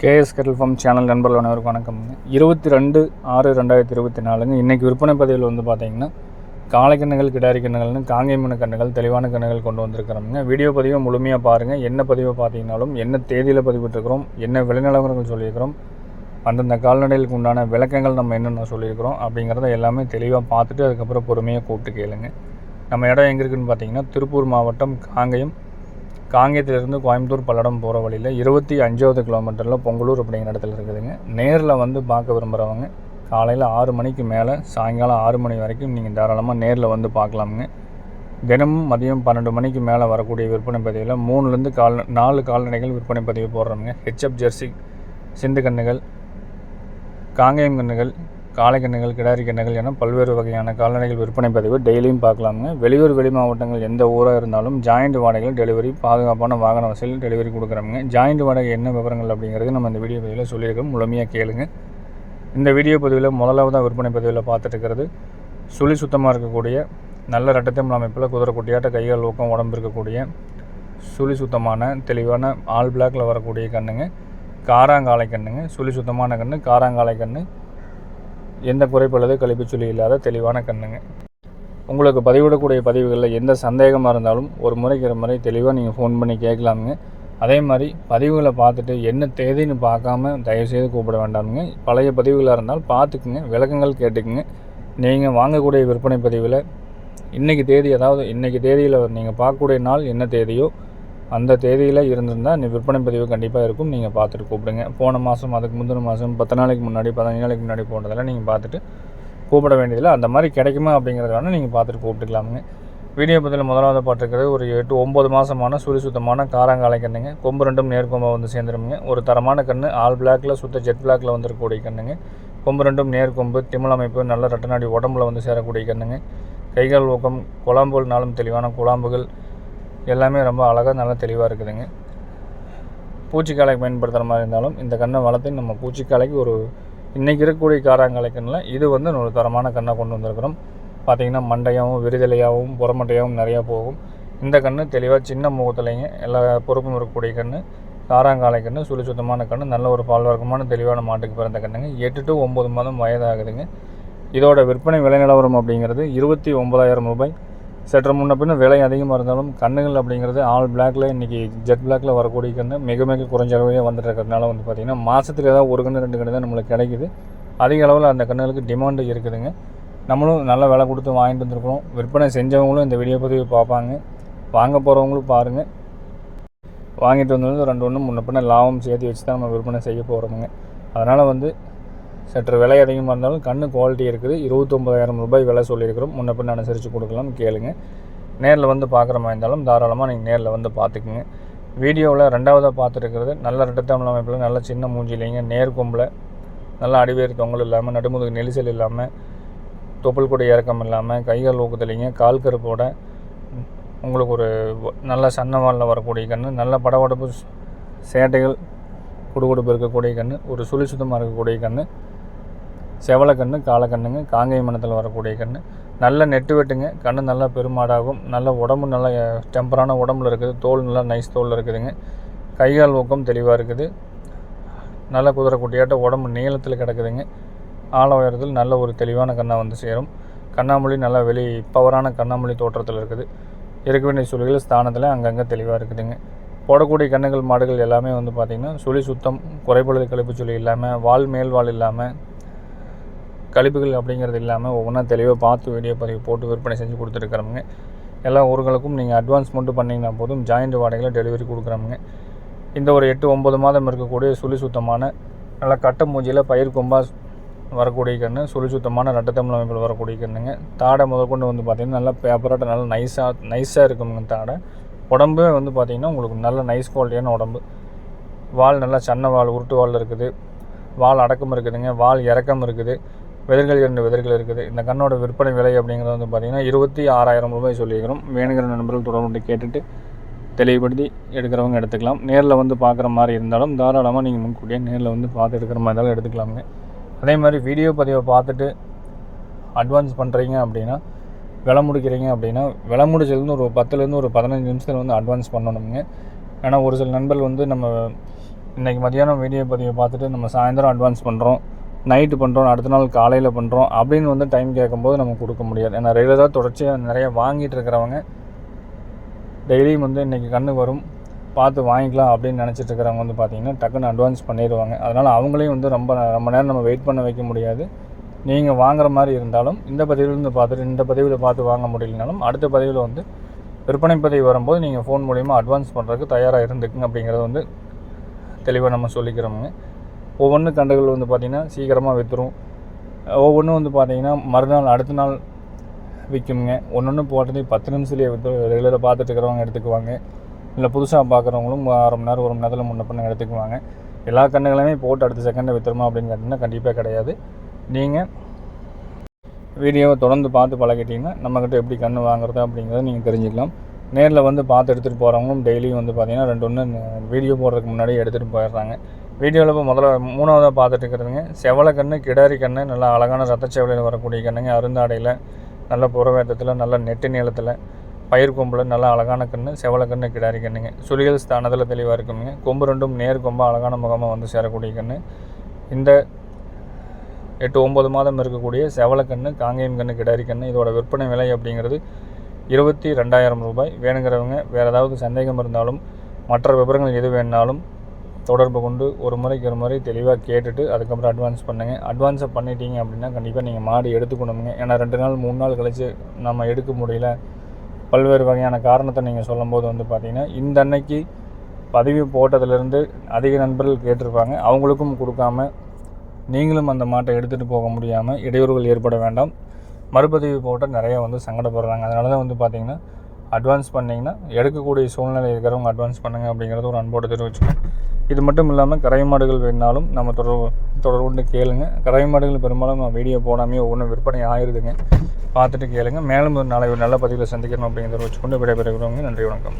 KS kettle form channel நண்பர்கள் அனைவருக்கும் வணக்கம். இருபத்தி ரெண்டு ஆறு ரெண்டாயிரத்தி இருபத்தி நாலுங்க. இன்றைக்கி விற்பனை பதிவில் வந்து பார்த்தீங்கன்னா காளைக்கண்ணுகள் கிடாரி கண்ணுகள்னு காங்கேமன கண்ணுகள் தெளிவான கண்ணுகள் கொண்டு வந்திருக்கிறோம்ங்க. வீடியோ பதிவை முழுமையாக பாருங்கள் என்ன பதிவை பார்த்தீங்கனாலும் என்ன தேதியில் பதிவிட்டிருக்கிறோம் என்ன விளைநிலவரங்கள் சொல்லியிருக்கிறோம் அந்தந்த கால்நடைகளுக்கு உண்டான விளக்கங்கள் நம்ம என்னென்ன சொல்லியிருக்கிறோம் அப்படிங்கிறத எல்லாமே தெளிவாக பார்த்துட்டு அதுக்கப்புறம் பொறுமையாக கூப்பிட்டு கேளுங்க. நம்ம இடம் எங்கே இருக்குதுன்னு பார்த்தீங்கன்னா திருப்பூர் மாவட்டம் காங்கேயம். காங்கேயத்திலிருந்து கோயம்புத்தூர் பல்லடம் போகிற வழியில் இருபத்தி அஞ்சாவது கிலோமீட்டரில் பொங்கலூர் அப்படிங்கிற இடத்துல இருக்குதுங்க. நேரில் வந்து பார்க்க விரும்புகிறவங்க காலையில் ஆறு மணிக்கு மேலே சாயங்காலம் ஆறு மணி வரைக்கும் நீங்கள் தாராளமாக நேரில் வந்து பார்க்கலாமுங்க. தினமும் மதியம் பன்னெண்டு மணிக்கு மேலே வரக்கூடிய விற்பனை பதிவில் மூணுலேருந்து கால் நாலு கால்நடைகள் விற்பனை பதிவு போடுறோமுங்க. ஹெச்எப் ஜெர்சி சிந்து கன்றுகள் காங்கேயம் கன்றுகள் காலை கண்ணுகள் கிடாரி கண்ணுகள் என பல்வேறு வகையான கால்நடைகள் விற்பனை பதிவு டெய்லியும் பார்க்கலாமுங்க. வெளியூர் வெளி மாவட்டங்கள் எந்த ஊராக இருந்தாலும் ஜாயிண்ட் வாடகையில் டெலிவரி பாதுகாப்பான வாகன வசதியில் டெலிவரி கொடுக்குறாங்க ஜாயிண்ட் வாடகை என்ன விவரங்கள் அப்படிங்கிறது நம்ம இந்த வீடியோ பதிவில் சொல்லியிருக்கோம். முழுமையாக கேளுங்க. இந்த வீடியோ பதிவில் முதலாவதாக விற்பனை பதிவில் பார்த்துட்டு இருக்கிறது. சுழி சுத்தமாக இருக்கக்கூடிய நல்ல ரட்டத்தமிழ் அமைப்பில் குதிரை குட்டியாட்ட கைகள் ஊக்கம் உடம்பு இருக்கக்கூடிய சுழி சுத்தமான தெளிவான ஆல் பிளாக்கில் வரக்கூடிய கண்ணுங்க காராங்காலை கண்ணுங்க சுழி சுத்தமான கண்ணு காராங்காலை கண்ணு எந்த குறைப்பழுது கழிப்பு சொல்லி இல்லாத தெளிவான கண்ணுங்க. உங்களுக்கு பதிவிடக்கூடிய பதிவுகளில் எந்த சந்தேகமாக இருந்தாலும் ஒரு முறைக்கு முறை தெளிவாக நீங்கள் ஃபோன் பண்ணி கேட்கலாமுங்க. அதே மாதிரி பதிவுகளை பார்த்துட்டு என்ன தேதின்னு பார்க்காம தயவுசெய்து கூப்பிட வேண்டாமுங்க. பழைய பதிவுகளாக இருந்தால் பார்த்துக்குங்க. விளக்கங்கள் கேட்டுக்குங்க. நீங்கள் வாங்கக்கூடிய விற்பனை பதிவில் இன்றைக்கி தேதி அதாவது இன்றைக்கி தேதியில் நீங்கள் பார்க்கக்கூடிய நாள் என்ன தேதியோ அந்த தேதியில் இருந்திருந்தால் நீ விற்பனை பதிவு கண்டிப்பாக இருக்கும். நீங்கள் பார்த்துட்டு கூப்பிடுங்க. போன மாதம் அதுக்கு முந்தின மாதம் பத்து நாளைக்கு முன்னாடி பதினஞ்சு நாளைக்கு முன்னாடி போனதெல்லாம் நீங்கள் பார்த்துட்டு கூப்பிட வேண்டியதில்லை. அந்த மாதிரி கிடைக்குமா அப்படிங்கிறத வேணால் நீங்கள் பார்த்துட்டு கூப்பிட்டுக்கலாமுங்க. வீடியோ பதில் முதலாவது பாட்டிருக்கிறது ஒரு எட்டு ஒம்பது மாதமான சுழி சுத்தமான காராங்காலை கண்ணுங்க. கொம்பு ரெண்டும் நேர்கொம்பாக வந்து சேர்ந்துருமுங்க. ஒரு தரமான கன்று ஆல் பிளாக்கில் சுத்த ஜெட் பிளாக்கில் வந்துருக்கக்கூடிய கண்ணுங்க. கொம்பு ரெண்டும் நேர்கொம்பு திமிழ் அமைப்பு நல்ல ரெட்டநாடி உடம்புல வந்து சேரக்கூடிய கண்ணுங்க. கைகள் ஊக்கம் குழம்புகள் நாளும் தெளிவான குழம்புகள். எல்லாமே ரொம்ப அழகாக நல்லா தெளிவாக இருக்குதுங்க. பூச்சிக்காலைக்கு பயன்படுத்துகிற மாதிரி இருந்தாலும் இந்த கண்ணை வளர்த்து நம்ம பூச்சிக்காலைக்கு ஒரு இன்றைக்கி இருக்கக்கூடிய காராங்காலை கண்ணில் இது வந்து ஒரு தரமான கண்ணை கொண்டு வந்திருக்கிறோம். பார்த்திங்கன்னா மண்டையாகவும் விரிதலையாகவும் புறமட்டையாகவும் நிறையா போகும். இந்த கண்ணு தெளிவாக சின்ன முகத்துலைங்க எல்லா பொறுப்பும் இருக்கக்கூடிய கண்ணு. காராங்காலை கண்ணு சுழி சுத்தமான கண்ணு நல்ல ஒரு பால்வர்க்கமான தெளிவான மாட்டுக்கு பிறந்த கண்ணுங்க. எட்டு டு ஒம்பது மாதம் வயதாகுதுங்க. இதோட விற்பனை விலை நிலவரம் அப்படிங்கிறது இருபத்தி ஒம்பதாயிரம் ரூபாய். சற்று முன்ன பின்ன விலை அதிகமாக இருந்தாலும் கண்ணுகள் அப்படிங்கிறது ஆல் பிளாக்ல இன்றைக்கி ஜெட் பிளாக்ல வரக்கூடிய கன்று மிக மிக குறைஞ்ச அளவிலே வந்துட்டு இருக்கிறதுனால வந்து பார்த்திங்கன்னா மாதத்துக்கு ஏதாவது ஒரு கன்று ரெண்டு கன்று தான் நம்மளுக்கு கிடைக்குது. அதிக அளவில் அந்த கண்ணுகளுக்கு டிமாண்டு இருக்குதுங்க. நம்மளும் நல்ல விலை கொடுத்து வாங்கிட்டு வந்திருக்கிறோம். விற்பனை செஞ்சவங்களும் இந்த வீடியோ பதிவு பார்ப்பாங்க. வாங்க போகிறவங்களும் பாருங்கள் வாங்கிட்டு வந்தது ரெண்டு ஒன்று முன்ன பின்ன லாபம் சேர்த்து வச்சு தான் நம்ம விற்பனை செய்ய போகிறோமுங்க அதனால் வந்து சற்று விலை அதிகமாக இருந்தாலும் கண்ணு குவாலிட்டி இருக்குது. இருபத்தொம்பதாயிரம் ரூபாய் விலை சொல்லியிருக்கிறோம். முன்ன பின்ன அனுசரித்து கொடுக்கலாம் கேளுங்க. நேரில் வந்து பார்க்குற மாதிரி இருந்தாலும் தாராளமாக நீங்கள் நேரில் வந்து பார்த்துக்குங்க. வீடியோவில் ரெண்டாவதாக பார்த்துருக்கிறது. நல்ல ரெட்டத்தமிழ் அமைப்பில் நல்ல சின்ன மூஞ்சிலிங்க நேர் கொம்பில் நல்லா அடிவேறு தொங்கல் இல்லாமல் நடுமுதுகு நெரிசல் இல்லாமல் தொப்புள் கூட இறக்கம் இல்லாமல் கைகள் ஊக்கத்துலிங்க கால் கருப்போட உங்களுக்கு ஒரு நல்ல சன்னவாலில் வரக்கூடிய கன்று நல்ல படபடப்பு சேட்டைகள் குடுகுடுப்பு இருக்கக்கூடிய கன்று ஒரு சுழி சுத்தமாக இருக்கக்கூடிய கன்று செவலக்கண்ணு காலக்கண்ணுங்க காங்கேய மனத்தில் வரக்கூடிய கன்று நல்ல நெட்டு வெட்டுங்க கண்ணு நல்லா பெருமாடாகும். நல்ல உடம்பு நல்லா டெம்பரான உடம்புல இருக்குது. தோல் நல்லா நைஸ் தோல் இருக்குதுங்க. கைகால் ஊக்கம் தெளிவாக இருக்குது. நல்ல குதிரை குட்டியாட்ட உடம்பு நீளத்தில் கிடக்குதுங்க. ஆழ உயரத்தில் நல்ல ஒரு தெளிவான கண்ணாக வந்து சேரும். கண்ணாமொழி நல்லா வெளி பவரான கண்ணாமொழி தோற்றத்தில் இருக்குது. இருக்க வேண்டிய சுழிகள் ஸ்தானத்தில் அங்கங்கே தெளிவாக இருக்குதுங்க. போடக்கூடிய கண்ணுகள் மாடுகள் எல்லாமே வந்து பார்த்திங்கன்னா சுழி சுத்தம் குறைபொழுது கழிப்பு சுழி இல்லாமல் வால் மேல் வால் இல்லாமல் கழிப்புகள் அப்படிங்கிறது இல்லாமல் ஒவ்வொன்றா தெளிவாக பார்த்து வீடியோ பதிவு போட்டு விற்பனை செஞ்சு கொடுத்துருக்குறோமுங்க எல்லா ஊர்களுக்கும் நீங்கள் அட்வான்ஸ் மட்டும் பண்ணிங்கன்னா போதும். ஜாயிண்ட் வாடகையில் டெலிவரி கொடுக்குறோமுங்க இந்த ஒரு எட்டு ஒம்பது மாதம் இருக்கக்கூடிய சுழி சுத்தமான நல்லா கட்ட மூஞ்சியில் பயிர் கொம்பா வரக்கூடிய கன்று சுழி சுத்தமான ரட்டத்தமிழ் அமைப்பில் வரக்கூடிய கண்ணுங்க. தாடை முதற்கொண்டு வந்து பார்த்திங்கன்னா நல்லா பேப்பராட்ட நல்லா நைஸாக நைஸாக இருக்குங்க தாடை. உடம்பு வந்து பார்த்திங்கன்னா உங்களுக்கு நல்ல நைஸ் குவாலிட்டியான உடம்பு. வால் நல்லா சன்ன வால் உருட்டு வால் இருக்குது. வால் அடக்கம் இருக்குதுங்க. வால் இறக்கம் இருக்குது. விதர்கள் இரண்டு விதர்கள் இருக்குது. இந்த கண்ணோட விற்பனை விலை அப்படிங்கிறது வந்து பார்த்திங்கன்னா இருபத்தி ஆறாயிரம் ரூபாய் சொல்லியிருக்கிறோம். வேணுங்கிற நண்பர்கள் தொடர்பு கேட்டுட்டு தெளிவுபடுத்தி எடுக்கிறவங்க எடுத்துக்கலாம். நேரில் வந்து பார்க்குற மாதிரி இருந்தாலும் தாராளமாக நீங்கள் முன்கூட்டியே நேரில் வந்து பார்த்து எடுக்கிற மாதிரி இருந்தாலும் எடுத்துக்கலாமுங்க. அதே மாதிரி வீடியோ பதிவை பார்த்துட்டு அட்வான்ஸ் பண்ணுறீங்க அப்படின்னா விலை முடிக்கிறீங்க அப்படின்னா விலை முடிச்சதுலேருந்து ஒரு பத்துலேருந்து ஒரு பதினஞ்சு நிமிஷத்தில் வந்து அட்வான்ஸ் பண்ணணுங்க ஏன்னா ஒரு சில நண்பர்கள் வந்து நம்ம இன்றைக்கி மதியானம் வீடியோ பதிவை பார்த்துட்டு நம்ம சாயந்தரம் அட்வான்ஸ் பண்ணுறோம் நைட்டு பண்ணுறோம் அடுத்த நாள் காலையில் பண்ணுறோம் அப்படின்னு வந்து டைம் கேட்கும்போது நம்ம கொடுக்க முடியாது. ஏன்னா ரெகுலராக தொடர்ச்சியாக நிறைய வாங்கிட்டு இருக்கிறவங்க டெய்லியும் வந்து இன்றைக்கி கண்ணு வரும் பார்த்து வாங்கிக்கலாம் அப்படின்னு நினச்சிட்டு இருக்கிறவங்க வந்து பார்த்திங்கன்னா டக்குன்னு அட்வான்ஸ் பண்ணிடுவாங்க. அதனால் அவங்களையும் வந்து ரொம்ப ரொம்ப நேரம் நம்ம வெயிட் பண்ண வைக்க முடியாது. நீங்கள் வாங்குற மாதிரி இருந்தாலும் இந்த பதிவிலிருந்து பார்த்துட்டு இந்த பதிவில் பார்த்து வாங்க முடியலனாலும் அடுத்த பதிவில் வந்து விற்பனை பதிவு வரும்போது நீங்கள் ஃபோன் மூலிமா அட்வான்ஸ் பண்ணுறதுக்கு தயாராக இருந்துக்குங்க அப்படிங்கிறத வந்து தெளிவாக நம்ம சொல்லிக்கிறோமுங்க. ஒவ்வொன்று கண்டுகள் வந்து பார்த்திங்கன்னா சீக்கிரமாக விற்றுரும் ஒவ்வொன்றும் வந்து பார்த்திங்கன்னா மறுநாள் அடுத்த நாள் விற்குங்க ஒன்று ஒன்று போட்டதே பத்து நிமிஷத்துலேயே விற்று ரெகுலராக பார்த்துட்டு இருக்கிறவங்க எடுத்துக்குவாங்க. இல்லை புதுசாக பார்க்குறவங்களும் அரை மணி நேரம் ஒரு மணி நேரத்தில் முன்ன பண்ண எடுத்துக்குவாங்க. எல்லா கண்ணுகளையுமே போட்டு அடுத்த செகண்டில் விற்றுருமா அப்படின்னு கேட்டிங்கன்னா கண்டிப்பாக கிடையாது. நீங்கள் வீடியோவை தொடர்ந்து பார்த்து பழகிட்டிங்கன்னா நம்மக்கிட்ட எப்படி கன்று வாங்குறது அப்படிங்கிறத நீங்கள் தெரிஞ்சுக்கலாம். நேரில் வந்து பார்த்து எடுத்துகிட்டு போகிறவங்களும் டெய்லியும் வந்து பார்த்தீங்கன்னா ரெண்டு ஒன்று வீடியோ போடுறதுக்கு முன்னாடி எடுத்துகிட்டு போயிடுறாங்க. வீடியோவில் இப்போ முதல்ல மூணாவதாக பார்த்துட்டு இருக்கிறதுங்க. செவலை கன்று கிடாரி கன்று நல்லா அழகான ரத்தச்செவலையில் வரக்கூடிய கண்ணுங்க அருந்தாடையில் நல்ல புறவேத்தத்தில் நல்ல நெட்டு நீளத்தில் பயிர் கொம்பில் நல்ல அழகான கன்று செவலை கன்று கிடாரி கண்ணுங்க சுழிகள் ஸ்தானத்தில் தெளிவாக இருக்குங்க. கொம்பு ரெண்டும் நேர் கொம்பாக அழகான முகமாக வந்து சேரக்கூடிய கன்று. இந்த எட்டு ஒம்பது மாதம் இருக்கக்கூடிய செவலக்கண்ணு காங்கேயம் கண்ணு கிடாரி கன்று இதோட விற்பனை விலை அப்படிங்கிறது இருபத்தி ரெண்டாயிரம் ரூபாய். வேணுங்கிறவங்க வேறு ஏதாவது சந்தேகம் இருந்தாலும் மற்ற விவரங்கள் எது வேணுனாலும் தொடர்பு கொண்டு ஒரு முறைக்கு ஒரு முறை தெளிவாக கேட்டுட்டு அதுக்கப்புறம் அட்வான்ஸ் பண்ணுங்கள் அட்வான்ஸை பண்ணிட்டீங்க அப்படின்னா கண்டிப்பாக நீங்கள் மாடு எடுத்துக்கணுங்க ஏன்னா ரெண்டு நாள் மூணு நாள் கழித்து நம்ம எடுக்க முடியல. பல்வேறு வகையான காரணத்தை நீங்கள் சொல்லும்போது வந்து பார்த்திங்கன்னா இந்த அன்னைக்கு பதிவு போட்டதுலேருந்து அதிக நண்பர்கள் கேட்டிருப்பாங்க. அவங்களுக்கும் கொடுக்காம நீங்களும் அந்த மாட்டை எடுத்துகிட்டு போக முடியாமல் இடையூறுகள் ஏற்பட வேண்டாம். மறுபதிவு போட்டால் நிறைய வந்து சங்கடப்படுறாங்க. அதனால தான் வந்து பார்த்திங்கன்னா அட்வான்ஸ் பண்ணிங்கன்னா எடுக்கக்கூடிய சூழ்நிலை இருக்கிறவங்க அட்வான்ஸ் பண்ணுங்கள் அப்படிங்கிறது ஒரு அன்போடு தெரிவிச்சுக்கணும் இது மட்டும் இல்லாமல் கரை மாடுகள் வேணாலும் நம்ம தொடர் தொடர்பு கொண்டு கேளுங்க. கரை மாடுகள் பெரும்பாலும் நான் வீடியோ போடாமே ஒவ்வொன்றும் விற்பனை ஆயிருதுங்க. பார்த்துட்டு கேளுங்க. மேலும் ஒரு நாளை ஒரு நல்ல பதிவில் சந்திக்கணும் அப்படிங்கிறத வச்சுக்கொண்டு விடைபெறுகிறவங்க நன்றி வணக்கம்.